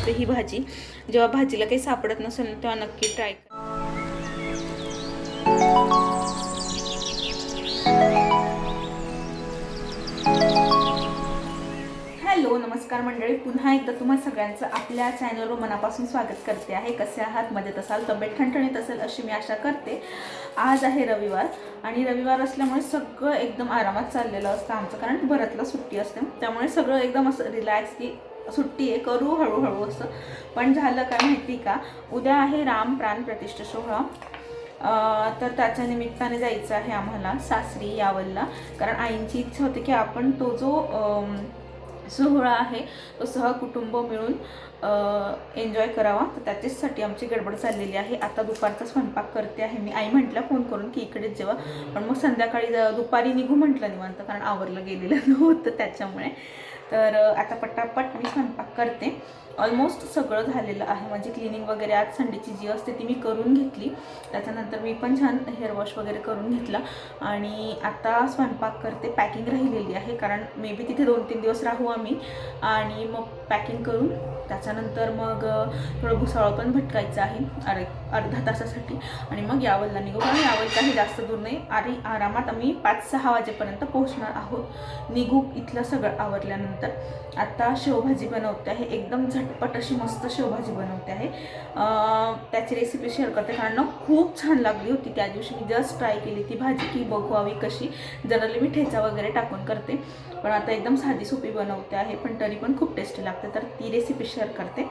Number ही भाजी. जेव्हा भाजीला काही सापडत नसेल ना, तेव्हा नक्की ट्राय हॅलो नमस्कार मंडळी. पुन्हा एकदा तुम्हा सगळ्यांचं आपल्या चॅनलवर मनापासून स्वागत करते आहे. कसे आहात? मजेत असाल? तब्येत ठणठणीत असेल? अशी मी आशा करते. आज आहे रविवार आणि रविवार असल्यामुळे सगळं एकदम आरामात चाललेलं असतं आमचं कारण भरतला सुट्टी असते. त्यामुळे सगळं एकदम असं रिलॅक्स की सुट्टी आहे करू हळूहळू असं. पण झालं काय माहिती का? उद्या आहे राम प्राण प्रतिष्ठा सोहळा. तर त्याच्या निमित्ताने जायचं आहे आम्हाला सासरी यावलला. कारण आईंची इच्छा होती की आपण तो जो सोहळा आहे तो सहकुटुंब मिळून एन्जॉय करावा. तर त्याच्याचसाठी आमची गडबड चाललेली आहे. आता दुपारचा स्वयंपाक करते आहे. मी आई म्हटलं फोन करून की इकडेच जेव्हा पण मग संध्याकाळी दुपारी निघू म्हटलं निवांत. कारण आवरलं गेलेलं नव्हतं त्याच्यामुळे. तर आता पटापट मी स्वयंपाक करते. ऑलमोस्ट सगळं झालेलं आहे. म्हणजे माझी क्लिनिंग वगैरे आज संडेची जी असते ती मी करून घेतली. त्याच्यानंतर मी पण छान हेअर वॉश वगैरे करून घेतला. आणि आता स्वयंपाक करते पॅकिंग राहिलेली आहे. कारण मे बी तिथे दोन तीन दिवस राहू आम्ही. आणि मग पॅकिंग करून त्याच्यानंतर मग थोडं भुसावळ पण भटकायचं आहे अरे अर्धा तासासाठी. आणि मग यावलला निघू. कारण यावल काही जास्त दूर नाही. आणि आरामात आम्ही पाच सहा वाजेपर्यंत पोहोचणार आहोत. निघू इथलं सगळं आवरल्यानंतर. आता शेवभाजी बनवते आहे. एकदम झटपट अशी मस्त शेवभाजी बनवते आहे. त्याची रेसिपी शेअर करते. कारण ना खूप छान लागली होती त्या दिवशी. मी जस्ट ट्राय केली ती भाजी की बघवावी कशी. जनरली मी ठेचा वगैरे टाकून करते. पण आता एकदम साधी सोपी बनवते आहे पण तरी पण खूप टेस्टी लागते. तर ती रेसिपी शेअर करते.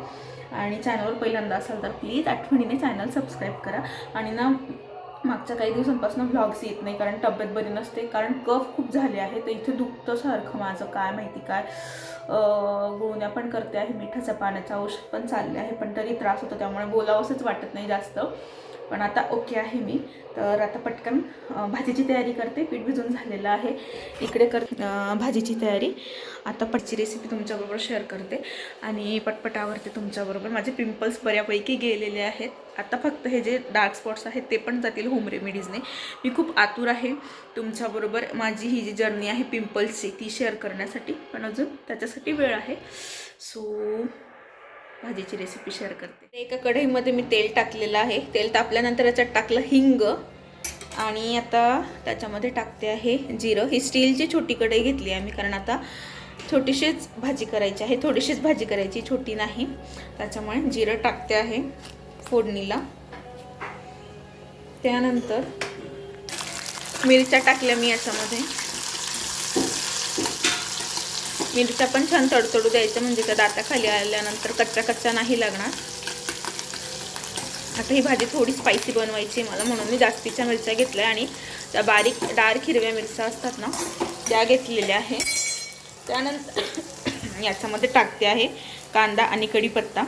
आणि चॅनलवर पहिल्यांदा असाल तर प्लीज आठवणीने चॅनल सबस्क्राईब करा. आणि ना मागच्या काही दिवसांपासून व्लॉग्स येत नाही कारण तब्येत बरी नसते कारण कफ खूप झाले आहे तर इथे दुखतं सारखं माझं काय माहिती काय. अं, गुळण्या पण करते आहे मिठाच्या पाण्याचं औषध पण चालले आहे पण तरी त्रास होतो त्यामुळे बोलावंसंच वाटत नाही जास्त. पण आता ओके आहे मी. तर आता पटकन भाजीची तयारी करते. पीठ भिजून झालेलं आहे. इकडे कर भाजीची तयारी. आता पटची रेसिपी तुमच्याबरोबर शेअर करते. आणि पटपटावरती तुमच्याबरोबर माझे पिंपल्स बऱ्यापैकी गेलेले आहेत. आता फक्त हे जे डार्क स्पॉट्स आहेत ते पण जातील होम रेमेडीजने मी खूप आतुर आहे तुमच्याबरोबर. माझी ही जी जर्नी आहे पिंपल्सची ती शेअर करण्यासाठी. पण अजून त्याच्यासाठी वेळ आहे. सो भाजीची रेसिपी शेअर करते. एका कढईमध्ये मी तेल टाकलेलं आहे. तेल तापल्यानंतर याच्यात टाकलं हिंग आणि आता त्याच्यामध्ये टाकते आहे जिरं. ही स्टीलची छोटी कढई घेतली आहे मी कारण आता छोटीशीच भाजी करायची आहे. थोडीशीच भाजी करायची छोटी नाही. त्याच्यामुळे जिरं टाकते आहे फोडणीला. त्यानंतर मिरच्या टाकल्या मी याच्यामध्ये. मिरच्या पण छान तडतडू द्यायचं म्हणजे त्या दाताखाली आल्यानंतर कच्चा कच्चा नाही लागणार. आता ही भाजी थोडी स्पायसी बनवायची मला म्हणून मी जास्तीच्या मिरच्या घेतल्या आणि त्या बारीक डार्क हिरव्या मिरच्या असतात ना त्या घेतलेल्या आहे. त्यानंतर याच्यामध्ये टाकते आहे कांदा आणि कढीपत्ता.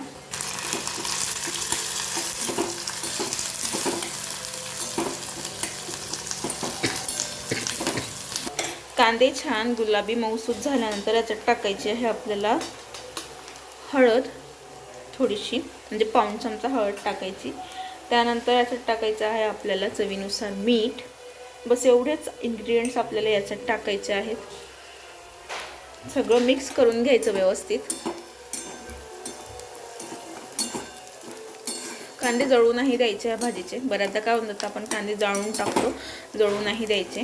कांदे छान गुलाबी मऊसूत झाल्यानंतर याच्यात टाकायची आहे आपल्याला हळद थोडीशी म्हणजे पाऊण चमचा हळद टाकायची. त्यानंतर याच्यात टाकायचं आहे आपल्याला चवीनुसार मीठ. बस एवढेच इन्ग्रेडियंट्स आपल्याला याच्यात टाकायचे आहेत. सगळं मिक्स करून घ्यायचं व्यवस्थित. कांदे जळू नाही द्यायचे या भाजीचे. बऱ्याचदा काय होऊन जातं आपण कांदे जाळून टाकतो जळू नाही द्यायचे.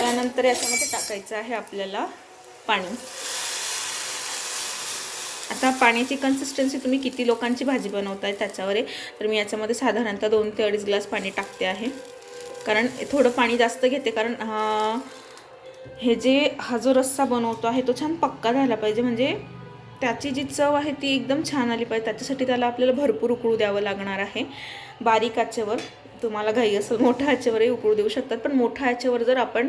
त्यानंतर याच्यामध्ये टाकायचं आहे आपल्याला पाणी. आता पाण्याची कन्सिस्टन्सी तुम्ही किती लोकांची भाजी बनवताय त्याच्यावर आहे तर मी याच्यामध्ये साधारणतः दोन ते अडीच ग्लास पाणी टाकते आहे. कारण थोडं पाणी जास्त घेते कारण हे जे हा जो रस्सा बनवतो आहे तो छान पक्का झाला पाहिजे. म्हणजे त्याची जी चव आहे ती एकदम छान आली पाहिजे. त्याच्यासाठी त्याला आपल्याला भरपूर उकळू द्यावं लागणार आहे. बारीक आचेवर. तुम्हाला घाई असेल मोठ्या आचेवरही उकळू देऊ शकतात. पण मोठ्या आचेवर जर आपण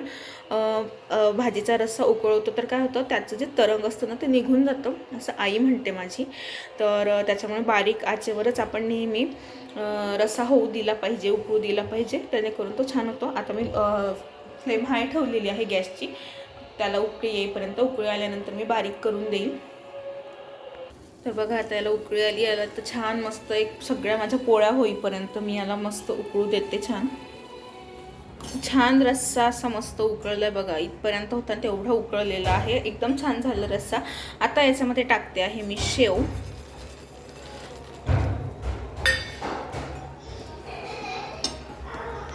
भाजीचा रस्सा उकळवतो तर काय होतं त्याचं जे तरंग असतं ना ते निघून जातं असं आई म्हणते माझी. तर त्याच्यामुळे बारीक आचेवरच आपण नेहमी रस्सा होऊ दिला पाहिजे उकळू दिला पाहिजे त्यानेकरून तो छान होतो. आता मी फ्लेम हाय ठेवलेली आहे गॅसची. त्याला उकळी येईपर्यंत उकळी आल्यानंतर मी बारीक करून देईल तर बघा आता याला उकळी आली याला तर छान मस्त एक सगळ्या माझ्या पोळ्या होईपर्यंत मी याला मस्त उकळू देते छान. छान रस्सा असा मस्त उकळलाय बघा इथपर्यंत होता तेवढा उकळलेला आहे. एकदम छान झाला रस्सा. आता याच्यामध्ये टाकते आहे मी शेव.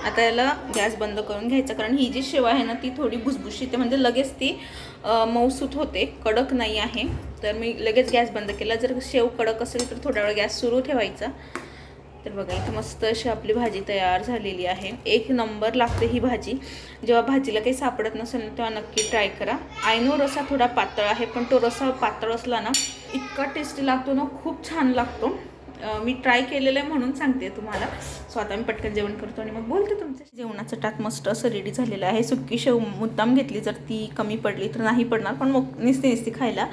आता याला गॅस बंद करून घ्यायचा कारण ही जी शेव आहे ना ती थोडी भुसभुशीत म्हणजे लगेच ती मऊसूत होते कडक नाही आहे. तर मी लगेच गॅस बंद केला. जर शेव कडक असेल तर थोडा वेळ गॅस सुरू ठेवायचा. तर बघा इथे मस्त अशी आपली भाजी तयार झालेली आहे. एक नंबर लागते ही भाजी. जेव्हा भाजीला काही सापडत नसेल ना तेव्हा नक्की ट्राय करा. आयनो रसा थोडा पातळ आहे पण तो रसा पातळ असला ना इतका टेस्टी लागतो ना खूप छान लागतो. मी ट्राय केलेलं आहे म्हणून सांगते तुम्हाला. सो आता मी पटकन जेवण करतो आणि मग बोलते तुमच्या जेवणाचं टाक मस्त असं रेडी झालेलं आहे. सुक्की शेव मुद्दाम घेतली. जर ती कमी पडली तर नाही पडणार पण मग निसती निसती खायला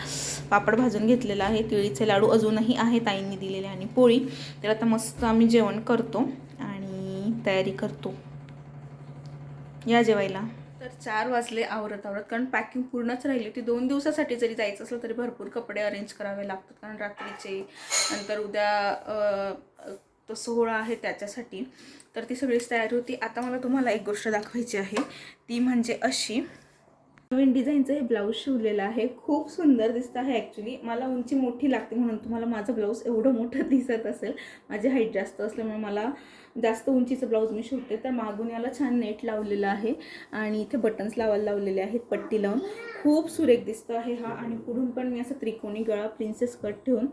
पापड भाजून घेतलेला आहे. तिळीचे लाडू अजूनही आहे ताईंनी दिलेले आणि पोळी. तर आता मस्त आम्ही जेवण करतो आणि तयारी करतो. या जेवायला. तर चार वाजले आवरत आवरत कारण पॅकिंग पूर्णच राहिली होती. दोन दिवसासाठी जरी जायचं असलं तरी भरपूर कपडे अरेंज करावे लागतात. कारण रात्रीचे नंतर उद्या तो सोहळा आहे त्याच्यासाठी. तर ती सगळीच तयारी होती. आता मला तुम्हाला एक गोष्ट दाखवायची आहे. ती म्हणजे अशी नवीन डिझाईनचं हे ब्लाऊज शिवलेलं आहे. खूप सुंदर दिसतं आहे ॲक्च्युली मला उंची मोठी लागते म्हणून तुम्हाला माझं ब्लाऊज एवढं मोठं दिसत असेल. माझी हाईट जास्त असल्यामुळे मला जास्त उंचीचं ब्लाऊज मी शिवते. तर मागून याला छान नेट लावलेलं आहे आणि इथे बटन्स लावायला लावलेले आहेत पट्टी लावून. खूप सुरेख दिसतो आहे हा आणि पुढून पण मी असं त्रिकोणी गळा प्रिन्सेस कट ठेवून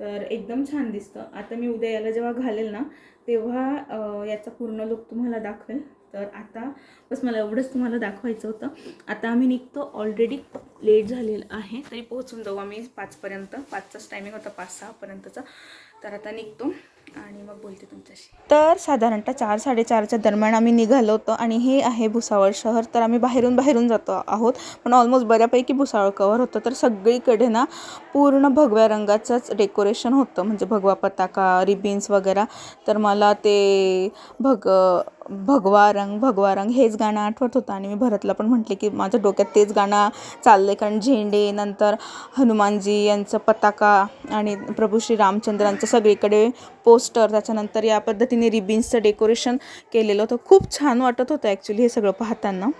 तर एकदम छान दिसतं. आता मी उद्या याला जेव्हा घालेल ना तेव्हा याचा पूर्ण लुक तुम्हाला दाखवेल. तर आता बस मला एवढंच तुम्हाला दाखवायचं होतं. आता आम्ही निघतो ऑलरेडी लेट झालेलं आहे. तरी पोहोचून जाऊ आम्ही पाचपर्यंत. पाचचाच टायमिंग होता पाच सहापर्यंतचा. तर आता निघतो आणि मग बोलते तुमच्याशी. तर साधारणतः चार साडेचारच्या दरम्यान आम्ही निघालो होतो आणि हे आहे भुसावळ शहर. तर आम्ही बाहेरून बाहेरून जातो आहोत. पण ऑलमोस्ट बऱ्यापैकी भुसावळ कवर होतं. तर सगळीकडे ना पूर्ण भगव्या रंगाचंच डेकोरेशन होतं. म्हणजे भगवा पताका रिबिन्स वगैरे. तर मला ते भग भगवा रंग भगवा रंग हेच गाणं आठवत होतं. आणि मी भरतला पण म्हटले की माझ्या डोक्यात तेच गाणं चाललं आहे कारण झेंडे नंतर हनुमानजी यांचं पताका आणि प्रभू श्री रामचंद्रांचं सगळीकडे पोस्टर. त्याच्यानंतर या पद्धतीने रिबिन्सचं डेकोरेशन केलेलं होतं. खूप छान वाटत होतं ॲक्च्युली हे सगळं पाहताना.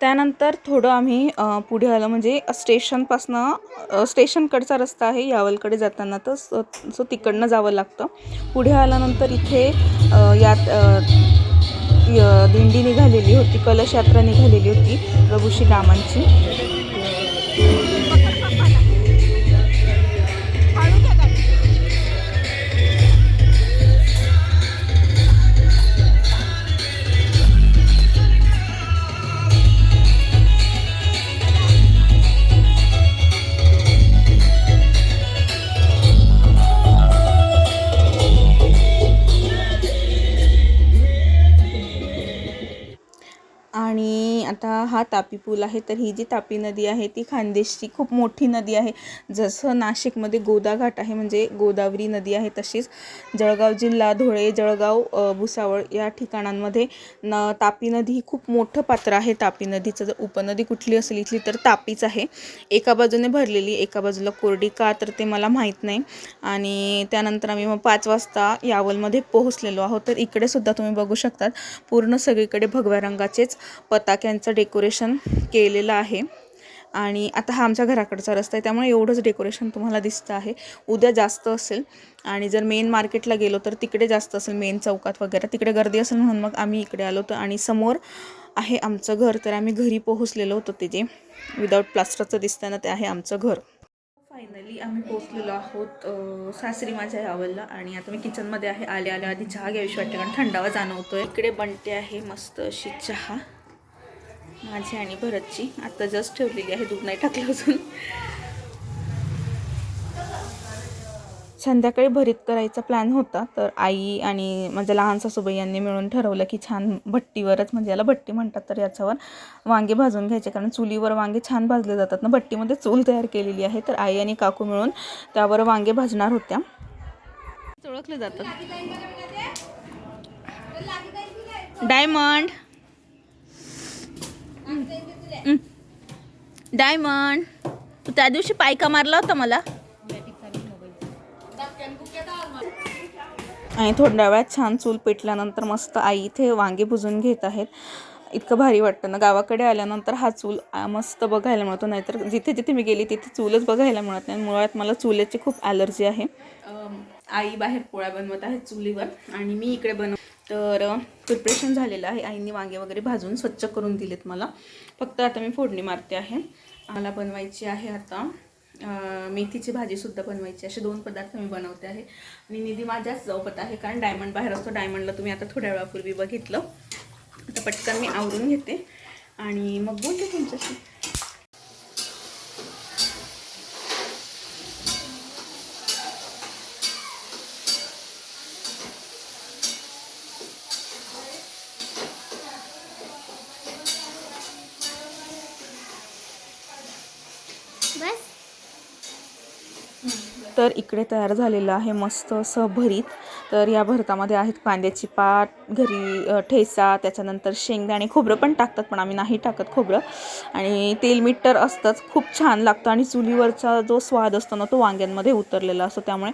त्यानंतर थोडं आम्ही पुढे आलं म्हणजे स्टेशनपासनं स्टेशनकडचा रस्ता आहे. यावलकडे जाताना तर सो सो तिकडनं जावं लागतं. पुढे आल्यानंतर इथे यात दिंडी निघालेली होती कलश यात्रा निघालेली होती प्रभू श्रीरामांची आता हा तापी पूल आहे तर ही जी तापी नदी आहे ती खानदेशची खूप मोठी नदी आहे. जसं नाशिकमध्ये गोदाघाट आहे म्हणजे गोदावरी नदी आहे तशीच. जळगाव जिल्हा धुळे जळगाव भुसावळ या ठिकाणांमध्ये न तापी नदी ही खूप मोठं पात्र आहे. तापी नदीचं जर उपनदी कुठली असेल इथली तर तापीच आहे. एका बाजूने भरलेली एका बाजूला कोरडी का तर ते मला माहीत नाही. आणि त्यानंतर आम्ही मग पाच वाजता यावलमध्ये पोहोचलेलो आहोत. तर इकडे सुद्धा तुम्ही बघू शकतात पूर्ण सगळीकडे भगव्या रंगाचेच पताक्यांचं डेकोरेशन केलेलं आहे. आणि आता हा आमच्या घराकडचा रस्ता आहे त्यामुळे एवढंच डेकोरेशन तुम्हाला दिसतं आहे. उद्या जास्त असेल. आणि जर मेन मार्केटला गेलो तर तिकडे जास्त असेल मेन चौकात वगैरे. तिकडे गर्दी असेल म्हणून मग आम्ही इकडे आलो होतो. आणि समोर आहे आमचं घर तर आम्ही घरी पोहोचलेलो होतो ते जे. विदाऊट प्लास्टरचं दिसतं ना ते आहे आमचं घर. फायनली आम्ही पोचलेलो आहोत सासरी माझ्या यावलला. आणि आता मी किचनमध्ये आहे. आले आल्या आधी चहा घ्यावीशी वाटते कारण थंडावा जाणवतोय. इकडे बनते आहे मस्त अशी चहा. माझी आणि भरतची. आता जस्ट ठेवलेली आहे. दूध नाही टाकलं अजून. संध्याकाळी भरीत करायचा प्लॅन होता. तर आई आणि माझ्या लहान सासूबाई यांनी मिळून ठरवलं की छान भट्टीवरच म्हणजे याला भट्टी म्हणतात तर याच्यावर वांगे भाजून घ्यायचे. कारण चुलीवर वांगे छान भाजले जातात ना. भट्टीमध्ये चूल तयार केलेली आहे. तर आई आणि काकू मिळून त्यावर वांगे भाजणार होत्या. ओळखले जातात डायमंड डायमंड. तू त्या दिवशी पायका मारला होता मला. आणि थोड्या वेळात छान चूल पेटल्यानंतर मस्त आई इथे वांगे भुजून घेत आहेत. इतकं भारी वाटतं ना गावाकडे आल्यानंतर हा चूल मस्त बघायला मिळतो. नाहीतर जिथे जिथे मी गेली तिथे चूलच बघायला मिळत नाही. मुळात मला चुल्याची खूप ॲलर्जी आहे. आई बाहेर पोळ्या बनवत आहे चुलीवर. आणि मी इकडे बनव तर प्रिपरेशन झालेलं आहे. आईंनी वांगे वगैरे भाजून स्वच्छ करून दिलेत मला. फक्त आता मी फोडणी मारते आहे. मला बनवायची आहे आता मेथीची भाजीसुद्धा बनवायची असे दोन पदार्थ मी बनवते आहे. आणि निधी माझ्याच सोबत आहे कारण डायमंड बाहेर असतो. डायमंडला तुम्ही आता थोड्या वेळापूर्वी बघितलं. आता पटकन मी आवरून घेते. आणि मग बोलते तुमच्याशी. तर इकडे तयार झालेलं आहे मस्त असं भरीत. तर या भरतामध्ये आहेत कांद्याची पात घरी ठेचा त्याच्यानंतर शेंगदाणे खोबरं पण टाकतात पण आम्ही नाही टाकत खोबरं. आणि तेल मीठ तर असतंच खूप छान लागतं. आणि चुलीवरचा जो स्वाद असतो ना तो वांग्यांमध्ये उतरलेला असतो. त्यामुळे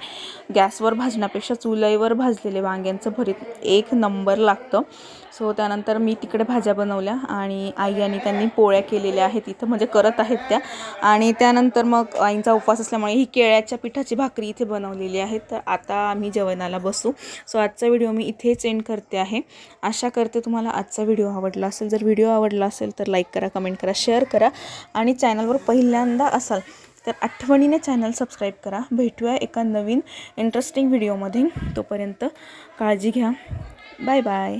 गॅसवर भाजण्यापेक्षा चुलीवर भाजलेले वांग्यांचं भरीत एक नंबर लागतं. सो त्यानंतर मी तिकडे भाज्या बनवल्या आणि आई आणि त्यांनी पोळ्या केलेल्या आहेत इथं म्हणजे करत आहेत त्या. आणि त्यानंतर मग आईंचा उपवास असल्यामुळे ही केळ्याच्या पिठाची भाकरी इथे बनवलेली आहे तर आता आम्ही जेवणाला बसू. सो आजचा व्हिडिओ मी इथेच एंड करते आहे. आशा करते तुम्हाला आजचा व्हिडिओ आवडला असेल. जर व्हिडिओ आवडला असेल तर लाईक करा कमेंट करा शेअर करा आणि चॅनलवर पहिल्यांदा असाल तर आठवणीने चॅनल सबस्क्राईब करा. भेटूया एका नवीन इंटरेस्टिंग व्हिडिओमध्ये तोपर्यंत काळजी घ्या. Bye bye